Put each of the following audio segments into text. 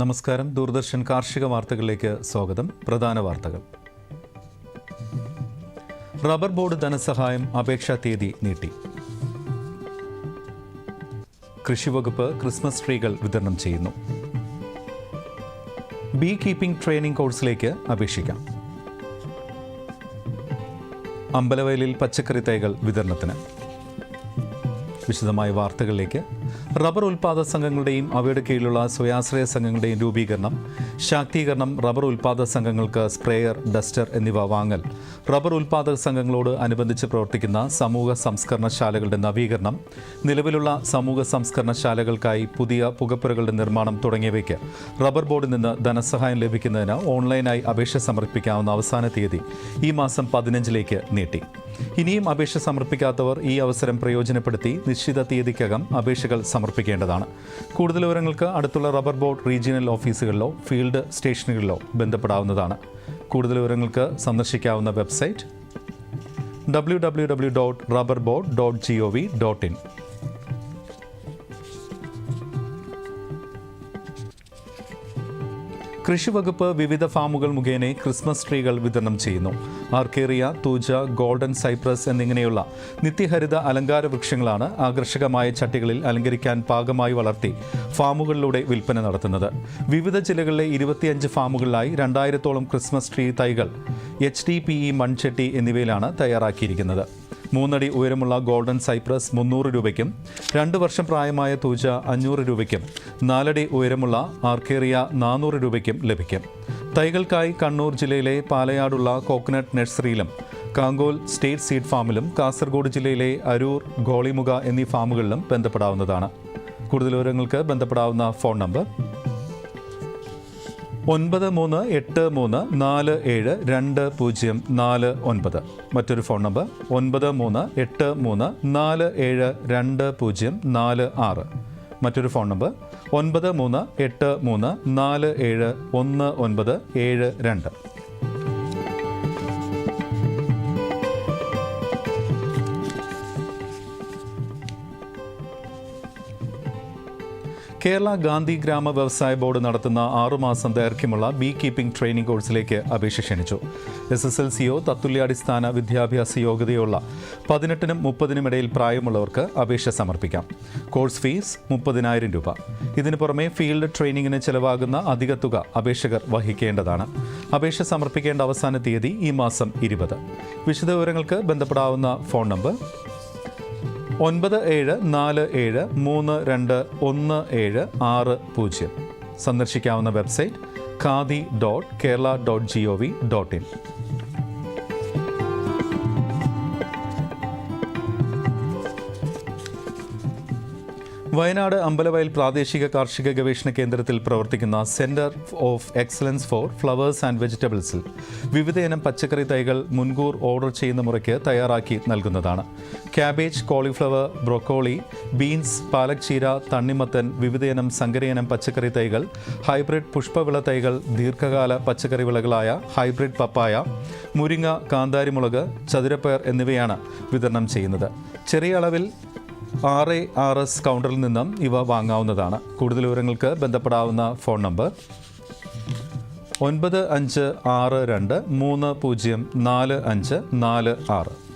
നമസ്കാരം. ദൂരദർശൻ കാർഷിക വാർത്തകളിലേക്ക് സ്വാഗതം. പ്രധാന വാർത്തകൾ. റബ്ബർ ബോർഡ് ധനസഹായം അപേക്ഷാ തീയതി നീട്ടി. കൃഷിവകുപ്പ് ക്രിസ്മസ് ട്രീകൾ വിതരണം ചെയ്യുന്നു. ബീ കീപ്പിംഗ് ട്രെയിനിംഗ് കോഴ്സിലേക്ക് അപേക്ഷിക്കാം. അമ്പലവയലിൽ പച്ചക്കറി തൈകൾ വിതരണത്തിന്. വിശദമായ വാർത്തകളിലേക്ക് റബ്ബർ ഉൽപ്പാദക സംഘങ്ങളുടെയും അവയുടെ കീഴിലുള്ള സ്വയാശ്രയ സംഘങ്ങളുടെയും രൂപീകരണം ശാക്തീകരണം റബ്ബർ ഉൽപ്പാദക സംഘങ്ങൾക്ക് സ്പ്രേയർ ഡസ്റ്റർ എന്നിവ വാങ്ങൽ റബ്ബർ ഉൽപ്പാദക സംഘങ്ങളോട് അനുബന്ധിച്ച് പ്രവർത്തിക്കുന്ന സമൂഹ സംസ്കരണശാലകളുടെ നവീകരണം നിലവിലുള്ള സമൂഹ സംസ്കരണശാലകൾക്കായി പുതിയ പുകപ്പുരകളുടെ നിർമ്മാണം തുടങ്ങിയവയ്ക്ക് റബ്ബർ ബോർഡിൽ നിന്ന് ധനസഹായം ലഭിക്കുന്നതിന് ഓൺലൈനായി അപേക്ഷ സമർപ്പിക്കാവുന്ന അവസാന തീയതി ഈ മാസം പതിനഞ്ചിലേക്ക് നീട്ടി. ഇനിയും അപേക്ഷ സമർപ്പിക്കാത്തവർ ഈ അവസരം പ്രയോജനപ്പെടുത്തി നിശ്ചിത തീയതിക്കകം അപേക്ഷകൾ സമർപ്പിക്കേണ്ടതാണ്. കൂടുതൽ വിവരങ്ങൾക്ക് അടുത്തുള്ള റബ്ബർ ബോർഡ് റീജിയണൽ ഓഫീസുകളിലോ ഫീൽഡ് സ്റ്റേഷനുകളിലോ ബന്ധപ്പെടാവുന്നതാണ്. കൂടുതൽ വിവരങ്ങൾക്ക് സന്ദർശിക്കാവുന്ന website W dot rubber dot G O V dot in കൃഷിവകുപ്പ് വിവിധ ഫാമുകൾ മുഖേന ക്രിസ്മസ് ട്രീകൾ വിതരണം ചെയ്യുന്നു. ആർക്കേറിയ തൂജ ഗോൾഡൻ സൈപ്രസ് എന്നിങ്ങനെയുള്ള നിത്യഹരിത അലങ്കാര വൃക്ഷങ്ങളാണ് ആകർഷകമായ ചട്ടികളിൽ അലങ്കരിക്കാൻ പാകമായി വളർത്തി ഫാമുകളിലൂടെ വിൽപ്പന നടത്തുന്നത്. വിവിധ ജില്ലകളിലെ ഇരുപത്തിയഞ്ച് ഫാമുകളിലായി രണ്ടായിരത്തോളം ക്രിസ്മസ് ട്രീ തൈകൾ എച്ച് ഡി പി ഇ മൺചട്ടി എന്നിവയിലാണ് തയ്യാറാക്കിയിരിക്കുന്നത്. മൂന്നടി ഉയരമുള്ള ഗോൾഡൻ സൈപ്രസ് മുന്നൂറ് രൂപയ്ക്കും രണ്ട് വർഷം പ്രായമായ തൂജ അഞ്ഞൂറ് രൂപയ്ക്കും നാലടി ഉയരമുള്ള ആർക്കേറിയ നാനൂറ് രൂപയ്ക്കും ലഭിക്കും. തൈകൾക്കായി കണ്ണൂർ ജില്ലയിലെ പാലയാടുള്ള കോക്കനട്ട് നഴ്സറിയിലും കാങ്കോൽ സ്റ്റേറ്റ് സീഡ് ഫാമിലും കാസർഗോഡ് ജില്ലയിലെ അരൂർ ഗോളിമുഖ എന്നീ ഫാമുകളിലും ബന്ധപ്പെടാവുന്നതാണ്. കൂടുതൽ വിവരങ്ങൾക്ക് ബന്ധപ്പെടാവുന്ന ഫോൺ നമ്പർ ഒൻപത് മൂന്ന് എട്ട് മൂന്ന് നാല് ഏഴ് രണ്ട് പൂജ്യം നാല് ഒൻപത്. മറ്റൊരു ഫോൺ നമ്പർ ഒൻപത് മൂന്ന് എട്ട് മൂന്ന് നാല് ഏഴ് രണ്ട് പൂജ്യം നാല് ആറ്. മറ്റൊരു ഫോൺ നമ്പർ ഒൻപത് മൂന്ന് എട്ട് മൂന്ന് നാല് ഏഴ് ഒന്ന് ഒൻപത് ഏഴ് രണ്ട്. കേരള ഗാന്ധി ഗ്രാമ വ്യവസായ ബോർഡ് നടത്തുന്ന ആറുമാസം ദൈർഘ്യമുള്ള ബീ കീപ്പിംഗ് ട്രെയിനിംഗ് കോഴ്സിലേക്ക് അപേക്ഷ ക്ഷണിച്ചു. എസ് എസ് എൽ സിയോ തത്തുല്യാടിസ്ഥാന വിദ്യാഭ്യാസ യോഗ്യതയുള്ള പതിനെട്ടിനും മുപ്പതിനും ഇടയിൽ പ്രായമുള്ളവർക്ക് അപേക്ഷ സമർപ്പിക്കാം. കോഴ്സ് ഫീസ് മുപ്പതിനായിരം രൂപ. ഇതിനു പുറമെ ഫീൽഡ് ട്രെയിനിങ്ങിന് ചെലവാകുന്ന അധിക തുക അപേക്ഷകർ വഹിക്കേണ്ടതാണ്. അപേക്ഷ സമർപ്പിക്കേണ്ട അവസാന തീയതി ഈ മാസം ഇരുപത്. വിശദവിവരങ്ങൾക്ക് ബന്ധപ്പെടാവുന്ന ഫോൺ നമ്പർ ഒൻപത് ഏഴ് നാല് ഏഴ് മൂന്ന് രണ്ട് ഒന്ന് ഏഴ് ആറ് പൂജ്യം. സന്ദർശിക്കാവുന്ന website khadi dot Kerala dot G O V dot in. Wayanad Ambalavayal പ്രാദേശിക കാർഷിക ഗവേഷണ കേന്ദ്രത്തിൽ പ്രവർത്തിക്കുന്ന centre of excellence for flowers and വെജിറ്റബിൾസിൽ വിവിധയിനം പച്ചക്കറി തൈകൾ മുൻകൂർ ഓർഡർ ചെയ്യുന്ന മുറയ്ക്ക് തയ്യാറാക്കി നൽകുന്നതാണ്. Cabbage cauliflower broccoli beans palak ചീര തണ്ണിമത്തൻ വിവിധയിനം സങ്കരയിനം പച്ചക്കറി തൈകൾ ഹൈബ്രിഡ് പുഷ്പവിള തൈകൾ ദീർഘകാല പച്ചക്കറി വിളകളായ ഹൈബ്രിഡ് പപ്പായ മുരിങ്ങ കാന്താരിമുളക് ചതുരപ്പയർ എന്നിവയാണ് വിതരണം ചെയ്യുന്നത്. ചെറിയ അളവിൽ എ ആർ എസ് കൗണ്ടറിൽ നിന്നും ഇവ വാങ്ങാവുന്നതാണ്. കൂടുതൽ വിവരങ്ങൾക്ക് ബന്ധപ്പെടാവുന്ന ഫോൺ നമ്പർ ഒൻപത് അഞ്ച് ആറ് രണ്ട് മൂന്ന് പൂജ്യം നാല് അഞ്ച് നാല് ആറ്.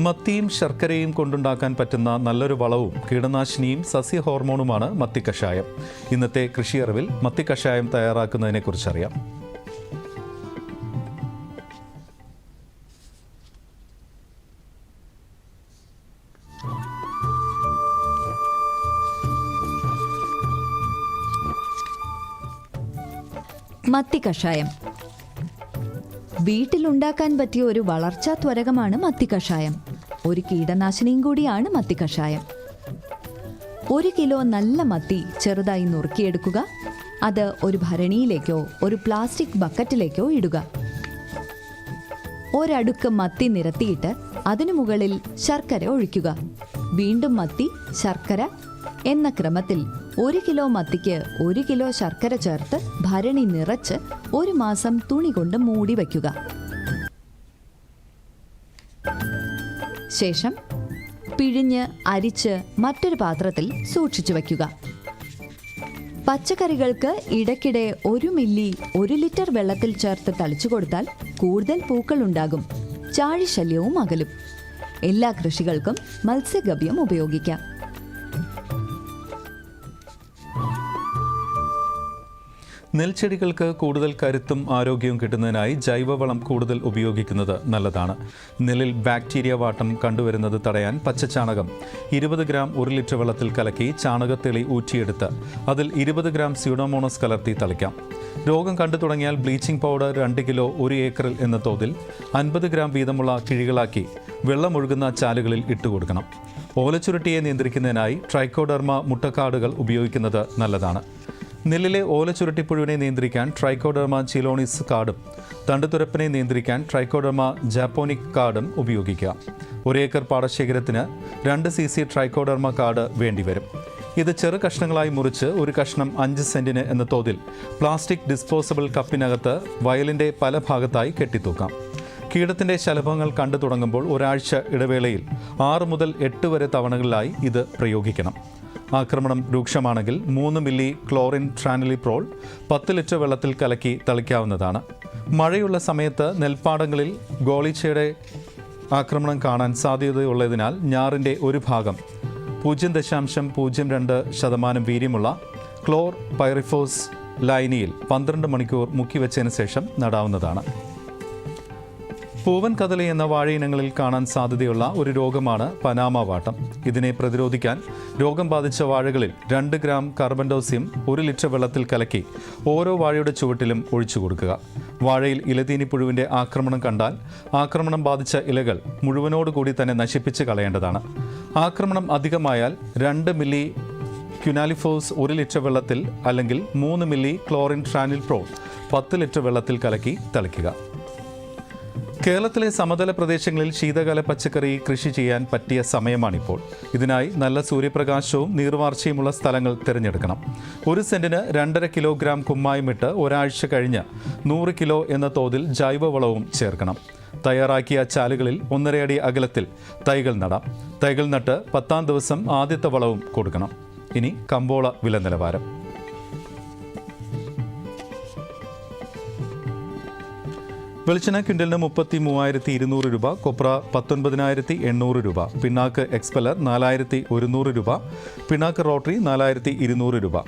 മത്തിയും ശർക്കരയും കൊണ്ടുണ്ടാക്കാൻ പറ്റുന്ന നല്ലൊരു വളവും കീടനാശിനിയും സസ്യ ഹോർമോണുമാണ് മത്തി കഷായം. ഇന്നത്തെ കൃഷിയറിവിൽ മത്തി കഷായം തയ്യാറാക്കുന്നതിനെക്കുറിച്ചറിയാം. മത്തി കഷായം. വീട്ടിലുണ്ടാക്കാൻ പറ്റിയ ഒരു വളർച്ചാ ത്വരകമാണ് മത്തി കഷായം. ഒരു കീടനാശിനിയും കൂടിയാണ് മത്തി കഷായം. ഒരു കിലോ നല്ല മത്തി ചെറുതായി നുറുക്കിയെടുക്കുക. അത് ഒരു ഭരണിയിലേക്കോ ഒരു പ്ലാസ്റ്റിക് ബക്കറ്റിലേക്കോ ഇടുക. ഒരടുക്ക് മത്തി നിരത്തിയിട്ട് അതിനു മുകളിൽ ശർക്കര ഒഴിക്കുക. വീണ്ടും മത്തി ശർക്കര എന്ന ക്രമത്തിൽ ഒരു കിലോ മത്തിക്ക് ഒരു കിലോ ശർക്കര ചേർത്ത് ഭരണി നിറച്ച് ഒരു മാസം തുണി കൊണ്ട് മൂടി വയ്ക്കുക. ശേഷം പിഴിഞ്ഞ് അരിച്ച് മറ്റൊരു പാത്രത്തിൽ സൂക്ഷിച്ചു വയ്ക്കുക. പച്ചക്കറികൾക്ക് ഇടയ്ക്കിടെ ഒരു മില്ലി ഒരു ലിറ്റർ വെള്ളത്തിൽ ചേർത്ത് തളിച്ചു കൊടുത്താൽ കൂടുതൽ പൂക്കൾ ഉണ്ടാകും. ചാഴിശല്യവും അകലും. എല്ലാ കൃഷികൾക്കും മത്സ്യഗവ്യം ഉപയോഗിക്കാം. നെൽച്ചെടികൾക്ക് കൂടുതൽ കരുത്തും ആരോഗ്യവും കിട്ടുന്നതിനായി ജൈവവളം കൂടുതൽ ഉപയോഗിക്കുന്നത് നല്ലതാണ്. നെല്ലിൽ ബാക്ടീരിയ വാട്ടം കണ്ടുവരുന്നത് തടയാൻ പച്ചച്ചാണകം ഇരുപത് ഗ്രാം ഒരു ലിറ്റർ വെള്ളത്തിൽ കലക്കി ചാണകത്തെളി ഊറ്റിയെടുത്ത് അതിൽ ഇരുപത് ഗ്രാം സ്യൂഡോമോണസ് കലർത്തി തളിക്കാം. രോഗം കണ്ടു തുടങ്ങിയാൽ ബ്ലീച്ചിംഗ് പൗഡർ രണ്ട് കിലോ ഒരു ഏക്കറിൽ എന്ന തോതിൽ അൻപത് ഗ്രാം വീതമുള്ള കിഴികളാക്കി വെള്ളമൊഴുകുന്ന ചാലുകളിൽ ഇട്ടുകൊടുക്കണം ഓലച്ചുരുട്ടിയെ നിയന്ത്രിക്കുന്നതിനായി ട്രൈക്കോഡർമ മുട്ടക്കാടുകൾ ഉപയോഗിക്കുന്നത് നല്ലതാണ്. നെല്ലിലെ ഓലച്ചുരുട്ടിപ്പുഴുവിനെ നിയന്ത്രിക്കാൻ ട്രൈക്കോഡർമ ചിലോണിസ് കാർഡും തണ്ടുതുരപ്പിനെ നിയന്ത്രിക്കാൻ ട്രൈക്കോഡർമ ജാപ്പോണിക് കാർഡും ഉപയോഗിക്കുക ഒരേക്കർ പാടശേഖരത്തിന് രണ്ട് സി സി ട്രൈക്കോഡർമ കാർഡ് വേണ്ടിവരും. ഇത് ചെറു കഷ്ണങ്ങളായി മുറിച്ച് ഒരു കഷ്ണം അഞ്ച് സെന്റിന് എന്ന തോതിൽ പ്ലാസ്റ്റിക് ഡിസ്പോസബിൾ കപ്പിനകത്ത് വയലിന്റെ പല ഭാഗത്തായി കെട്ടിത്തൂക്കാം. കീടത്തിന്റെ ശലഭങ്ങൾ കണ്ടു തുടങ്ങുമ്പോൾ ഒരാഴ്ച ഇടവേളയിൽ ആറ് മുതൽ എട്ട് വരെ തവണകളിലായി ഇത് പ്രയോഗിക്കണം. ആക്രമണം രൂക്ഷമാണെങ്കിൽ മൂന്ന് മില്ലി ക്ലോറിൻ ട്രാനലിപ്രോൾ പത്ത് ലിറ്റർ വെള്ളത്തിൽ കലക്കി തളിക്കാവുന്നതാണ്. മഴയുള്ള സമയത്ത് നെൽപ്പാടങ്ങളിൽ ഗോളിച്ചയുടെ ആക്രമണം കാണാൻ സാധ്യതയുള്ളതിനാൽ ഞാറിന്റെ ഒരു ഭാഗം പൂജ്യം ദശാംശം പൂജ്യം രണ്ട് ശതമാനം വീര്യമുള്ള ക്ലോർ പൈറിഫോസ് ലൈനിയിൽ പന്ത്രണ്ട് മണിക്കൂർ മുക്കിവെച്ചതിന് ശേഷം നടാവുന്നതാണ്. പൂവൻ കദളി എന്ന വാഴയിനങ്ങളിൽ കാണാൻ സാധ്യതയുള്ള ഒരു രോഗമാണ് പനാമ വാട്ടം ഇതിനെ പ്രതിരോധിക്കാൻ രോഗം ബാധിച്ച വാഴകളിൽ രണ്ട് ഗ്രാം കാർബൻഡോസിയം ഒരു ലിറ്റർ വെള്ളത്തിൽ കലക്കി ഓരോ വാഴയുടെ ചുവട്ടിലും ഒഴിച്ചു കൊടുക്കുക. വാഴയിൽ ഇലതീനി പുഴുവിന്റെ ആക്രമണം കണ്ടാൽ ആക്രമണം ബാധിച്ച ഇലകൾ മുഴുവനോടുകൂടി തന്നെ നശിപ്പിച്ച് കളയേണ്ടതാണ്. ആക്രമണം അധികമായാൽ രണ്ട് മില്ലി ക്യുനാലിഫോസ് ഒരു ലിറ്റർ വെള്ളത്തിൽ അല്ലെങ്കിൽ മൂന്ന് മില്ലി ക്ലോറിൻ ട്രാനിൽ പ്രോ പത്ത് ലിറ്റർ വെള്ളത്തിൽ കലക്കി തളിക്കുക. കേരളത്തിലെ സമതല പ്രദേശങ്ങളിൽ ശീതകാല പച്ചക്കറി കൃഷി ചെയ്യാൻ പറ്റിയ സമയമാണിപ്പോൾ. ഇതിനായി നല്ല സൂര്യപ്രകാശവും നീർവാർച്ചയുമുള്ള സ്ഥലങ്ങൾ തിരഞ്ഞെടുക്കണം. ഒരു സെന്റിന് രണ്ടര കിലോഗ്രാം കുമ്മായമിട്ട് ഒരാഴ്ച കഴിഞ്ഞ് നൂറ് കിലോ എന്ന തോതിൽ ജൈവവളവും ചേർക്കണം. തയ്യാറാക്കിയ ചാലുകളിൽ ഒന്നരയടി അകലത്തിൽ തൈകൾ നടാം. തൈകൾ നട്ട് പത്താം ദിവസം ആദ്യത്തെ വളവും കൊടുക്കണം. ഇനി കമ്പോള വില നിലവാരം വെളിച്ചെണ്ണ ക്വിന്റലിന് മുപ്പത്തി മൂവായിരത്തി ഇരുന്നൂറ് രൂപ കൊപ്ര പത്തൊൻപതിനായിരത്തി എണ്ണൂറ് രൂപ പിണ്ണാക്ക് എക്സ്പെലർ നാലായിരത്തി ഒരുന്നൂറ് രൂപ പിണ്ണാക്ക് റോട്ടറി നാലായിരത്തി ഇരുന്നൂറ് രൂപ.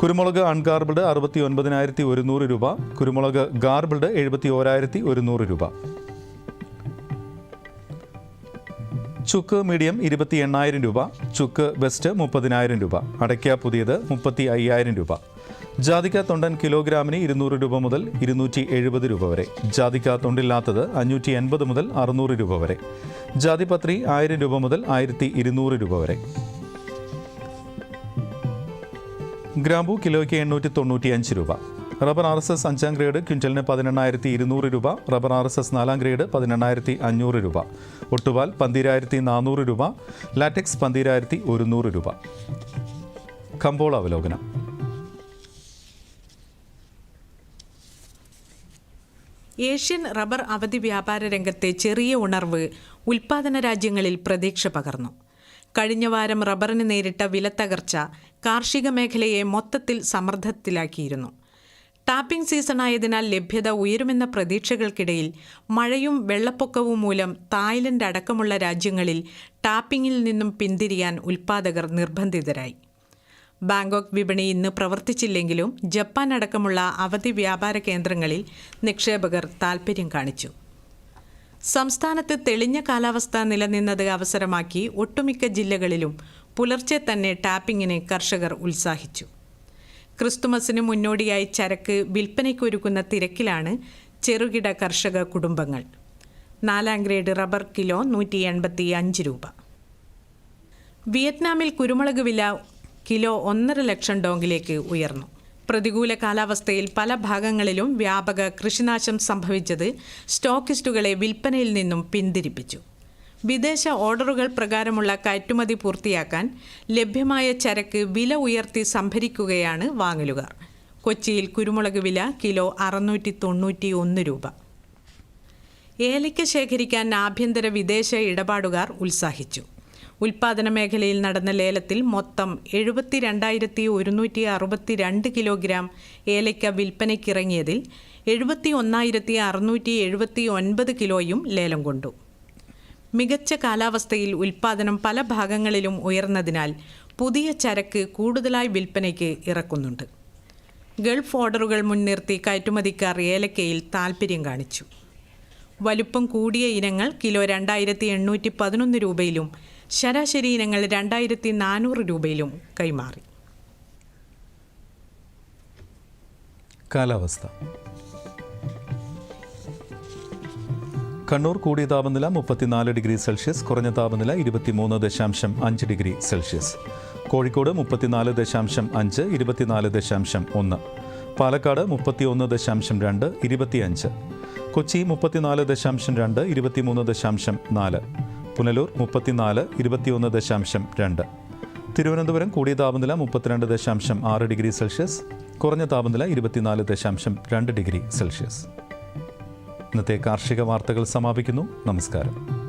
കുരുമുളക് അൺഗാർബിൾഡ് അറുപത്തി ഒൻപതിനായിരത്തി ഒരുന്നൂറ് രൂപ കുരുമുളക് ഗാർബിൾഡ് എഴുപത്തി ഓരായിരത്തി ഒരുന്നൂറ് രൂപ. ചുക്ക് മീഡിയം ഇരുപത്തി എണ്ണായിരം രൂപ ചുക്ക് ബെസ്റ്റ് മുപ്പതിനായിരം രൂപ അടയ്ക്ക പുതിയത് മുപ്പത്തി അയ്യായിരം രൂപ. ജാതിക്ക തൊണ്ടൻ കിലോഗ്രാമിന് ഇരുന്നൂറ് രൂപ മുതൽ ഇരുന്നൂറ്റി എഴുപത് രൂപ വരെ. ജാതിക്ക തൊണ്ടില്ലാത്തത് അഞ്ഞൂറ്റി എൺപത് മുതൽ അറുന്നൂറ് രൂപ വരെ. ജാതിപത്രി ആയിരം രൂപ മുതൽ ആയിരത്തി ഇരുന്നൂറ് രൂപ വരെ. ഗ്രാമ്പു കിലോയ്ക്ക് എണ്ണൂറ്റി തൊണ്ണൂറ്റി അഞ്ച് രൂപ. റബ്ബർ ആർ എസ് എസ് അഞ്ചാം ഗ്രേഡ് ക്വിന്റലിന് പതിനെണ്ണായിരത്തി ഇരുന്നൂറ് രൂപ റബ്ബർ ആർ എസ് എസ് നാലാം ഗ്രേഡ് പതിനെണ്ണായിരത്തി അഞ്ഞൂറ് രൂപ. ഒട്ടുപാൽ പന്തിരായിരത്തി നാനൂറ് രൂപ ലാറ്റക്സ് പന്തിരായിരത്തി ഒരുന്നൂറ് രൂപ. കമ്പോള അവലോകനം. ഏഷ്യൻ റബ്ബർ അവധി വ്യാപാര രംഗത്തെ ചെറിയ ഉണർവ് ഉൽപാദന രാജ്യങ്ങളിൽ പ്രതീക്ഷ പകർന്നു. കഴിഞ്ഞ വാരം റബ്ബറിന് നേരിട്ട വിലത്തകർച്ച കാർഷിക മേഖലയെ മൊത്തത്തിൽ സമ്മർദ്ദത്തിലാക്കിയിരുന്നു. ടാപ്പിംഗ് സീസണായതിനാൽ ലഭ്യത ഉയരുമെന്ന പ്രതീക്ഷകൾക്കിടയിൽ മഴയും വെള്ളപ്പൊക്കവും മൂലം തായ്ലൻഡ് അടക്കമുള്ള രാജ്യങ്ങളിൽ ടാപ്പിംഗിൽ നിന്നും പിന്തിരിയാൻ ഉൽപ്പാദകർ നിർബന്ധിതരായി. ബാങ്കോക്ക് വിപണി ഇന്ന് പ്രവർത്തിച്ചില്ലെങ്കിലും ജപ്പാൻ അടക്കമുള്ള അവധി വ്യാപാര കേന്ദ്രങ്ങളിൽ നിക്ഷേപകർ താൽപ്പര്യം കാണിച്ചു. സംസ്ഥാനത്ത് തെളിഞ്ഞ കാലാവസ്ഥ നിലനിന്നത് അവസരമാക്കി ഒട്ടുമിക്ക ജില്ലകളിലും പുലർച്ചെ തന്നെ ടാപ്പിങ്ങിന് കർഷകർ ഉത്സാഹിച്ചു. ക്രിസ്തുമസിന് മുന്നോടിയായി ചരക്ക് വിൽപ്പനയ്ക്കൊരുക്കുന്ന തിരക്കിലാണ് ചെറുകിട കർഷക കുടുംബങ്ങൾ. നാലാം ഗ്രേഡ് റബ്ബർ കിലോ നൂറ്റി എൺപത്തി അഞ്ച് രൂപ. വിയറ്റ്നാമിൽ കുരുമുളക് വില കിലോ ഒന്നര ലക്ഷം ഡോങ്കിലേക്ക് ഉയർന്നു. പ്രതികൂല കാലാവസ്ഥയിൽ പല ഭാഗങ്ങളിലും വ്യാപക കൃഷിനാശം സംഭവിച്ചത് സ്റ്റോക്കിസ്റ്റുകളെ വിൽപ്പനയിൽ നിന്നും പിന്തിരിപ്പിച്ചു. വിദേശ ഓർഡറുകൾ പ്രകാരമുള്ള കയറ്റുമതി പൂർത്തിയാക്കാൻ ലഭ്യമായ ചരക്ക് വില ഉയർത്തി സംഭരിക്കുകയാണ് വാങ്ങലുകാർ. കൊച്ചിയിൽ കുരുമുളക് വില കിലോ അറുന്നൂറ്റി തൊണ്ണൂറ്റി ഒന്ന് രൂപ. ഏലയ്ക്ക ശേഖരിക്കാൻ ആഭ്യന്തര വിദേശ ഇടപാടുകാർ ഉത്സാഹിച്ചു. ഉൽപാദന മേഖലയിൽ നടന്ന ലേലത്തിൽ മൊത്തം എഴുപത്തി രണ്ടായിരത്തി ഒരുന്നൂറ്റി അറുപത്തി രണ്ട് കിലോഗ്രാം ഏലയ്ക്ക വിൽപ്പനയ്ക്കിറങ്ങിയതിൽ എഴുപത്തി ഒന്നായിരത്തി അറുന്നൂറ്റി എഴുപത്തി ഒൻപത് കിലോയും ലേലം കൊണ്ടു. മികച്ച കാലാവസ്ഥയിൽ ഉൽപാദനം പല ഭാഗങ്ങളിലും ഉയർന്നതിനാൽ പുതിയ ചരക്ക് കൂടുതലായി വിൽപ്പനയ്ക്ക് ഇറക്കുന്നുണ്ട്. ഗൾഫ് ഓർഡറുകൾ മുൻനിർത്തി കയറ്റുമതിക്കാർ ഏലക്കയിൽ താൽപ്പര്യം കാണിച്ചു. വലുപ്പം കൂടിയ ഇനങ്ങൾ കിലോ രണ്ടായിരത്തി എണ്ണൂറ്റി പതിനൊന്ന് രൂപയിലും ശരാശരി ഇനങ്ങൾ രണ്ടായിരത്തി നാനൂറ് രൂപയിലും കൈമാറി. കാലാവസ്ഥ. കണ്ണൂർ കൂടിയ താപനില മുപ്പത്തിനാല് ഡിഗ്രി സെൽഷ്യസ് കുറഞ്ഞ താപനില ഇരുപത്തിമൂന്ന് ദശാംശം അഞ്ച് ഡിഗ്രി സെൽഷ്യസ്. കോഴിക്കോട് മുപ്പത്തിനാല് ദശാംശം അഞ്ച് ഇരുപത്തിനാല് ദശാംശം ഒന്ന്. പാലക്കാട് മുപ്പത്തിയൊന്ന് ദശാംശം രണ്ട് ഇരുപത്തിയഞ്ച്. കൊച്ചി മുപ്പത്തിനാല് ദശാംശം രണ്ട് ഇരുപത്തിമൂന്ന് ദശാംശം നാല്. പുനലൂർ മുപ്പത്തിനാല് ഇരുപത്തിയൊന്ന് ദശാംശം രണ്ട്. തിരുവനന്തപുരം കൂടിയ താപനില മുപ്പത്തിരണ്ട് ദശാംശം ആറ് ഡിഗ്രി സെൽഷ്യസ് കുറഞ്ഞ താപനില ഇരുപത്തിനാല് ദശാംശം രണ്ട് ഡിഗ്രി സെൽഷ്യസ്. ഇന്നത്തെ കാർഷിക വാർത്തകൾ സമാപിക്കുന്നു. നമസ്കാരം.